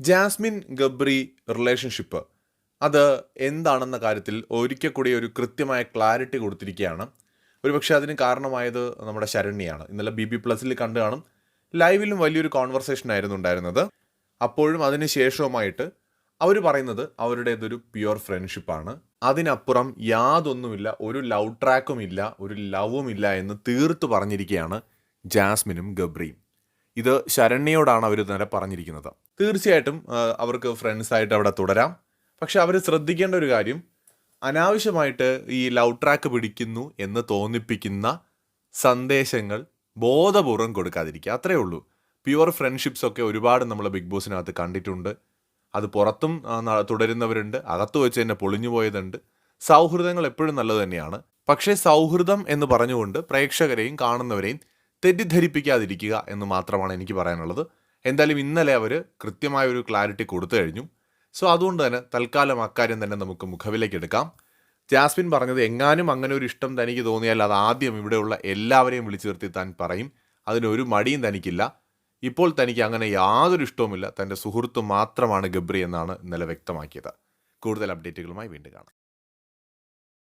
Jasmine Gabri relationship അത് എന്താണെന്ന കാര്യത്തിൽ ഒരിക്കൽ കൂടി ഒരു കൃത്യമായ ക്ലാരിറ്റി കൊടുത്തിരിക്കുകയാണ്. ഒരുപക്ഷെ അതിന് കാരണമായത് നമ്മുടെ ശരണ്യാണ്. ഇന്നലെ ബി ബി പ്ലസിൽ കണ്ടു കാണും. ലൈവിലും വലിയൊരു കോൺവെർസേഷൻ ആയിരുന്നു ഉണ്ടായിരുന്നത്. അപ്പോഴും അതിന് ശേഷവുമായിട്ട് അവർ പറയുന്നത് അവരുടേതൊരു പ്യുവർ ഫ്രണ്ട്ഷിപ്പാണ് അതിനപ്പുറം യാതൊന്നുമില്ല ഒരു ലവ് ട്രാക്കും ഇല്ല ഒരു ലവും ഇല്ല എന്ന് തീർത്ത് പറഞ്ഞിരിക്കുകയാണ് ജാസ്മിനും ഗബ്രിയും. ഇത് ശരണ്യയോടാണ് അവർ നേരെ പറഞ്ഞിരിക്കുന്നത്. തീർച്ചയായിട്ടും അവർക്ക് ഫ്രണ്ട്സായിട്ട് അവിടെ തുടരാം. പക്ഷെ അവർ ശ്രദ്ധിക്കേണ്ട ഒരു കാര്യം അനാവശ്യമായിട്ട് ഈ ലവ് ട്രാക്ക് പിടിക്കുന്നു എന്ന് തോന്നിപ്പിക്കുന്ന സന്ദേശങ്ങൾ ബോധപൂർവം കൊടുക്കാതിരിക്കുക. അത്രേ ഉള്ളൂ. പ്യുവർ ഫ്രണ്ട്ഷിപ്സ് ഒക്കെ ഒരുപാട് നമ്മൾ ബിഗ് ബോസിനകത്ത് കണ്ടിട്ടുണ്ട്. അത് പുറത്തും തുടരുന്നവരുണ്ട്. അകത്ത് വെച്ച് തന്നെ പൊളിഞ്ഞു പോയതുണ്ട്. സൗഹൃദങ്ങൾ എപ്പോഴും നല്ലത് തന്നെയാണ്. പക്ഷേ സൗഹൃദം എന്ന് പറഞ്ഞുകൊണ്ട് പ്രേക്ഷകരെയും കാണുന്നവരെയും തെറ്റിദ്ധരിപ്പിക്കാതിരിക്കുക എന്ന് മാത്രമാണ് എനിക്ക് പറയാനുള്ളത്. എന്തായാലും ഇന്നലെ അവർ കൃത്യമായ ഒരു ക്ലാരിറ്റി കൊടുത്തു കഴിഞ്ഞു. സോ അതുകൊണ്ട് തന്നെ തൽക്കാലം അക്കാര്യം തന്നെ നമുക്ക് മുഖവിലേക്ക് എടുക്കാം. ജാസ്മിൻ പറഞ്ഞത് എങ്ങാനും അങ്ങനെ ഒരു ഇഷ്ടം തനിക്ക് തോന്നിയാൽ അത് ആദ്യം ഇവിടെയുള്ള എല്ലാവരെയും വിളിച്ചു നിർത്തി താൻ പറയും. അതിനൊരു മടിയും തനിക്കില്ല. ഇപ്പോൾ തനിക്ക് അങ്ങനെ യാതൊരു ഇഷ്ടവുമില്ല. തന്റെ സുഹൃത്ത് മാത്രമാണ് ഗബ്രി എന്നാണ് ഇന്നലെ വ്യക്തമാക്കിയത്. കൂടുതൽ അപ്ഡേറ്റുകളുമായി വീണ്ടും കാണാം.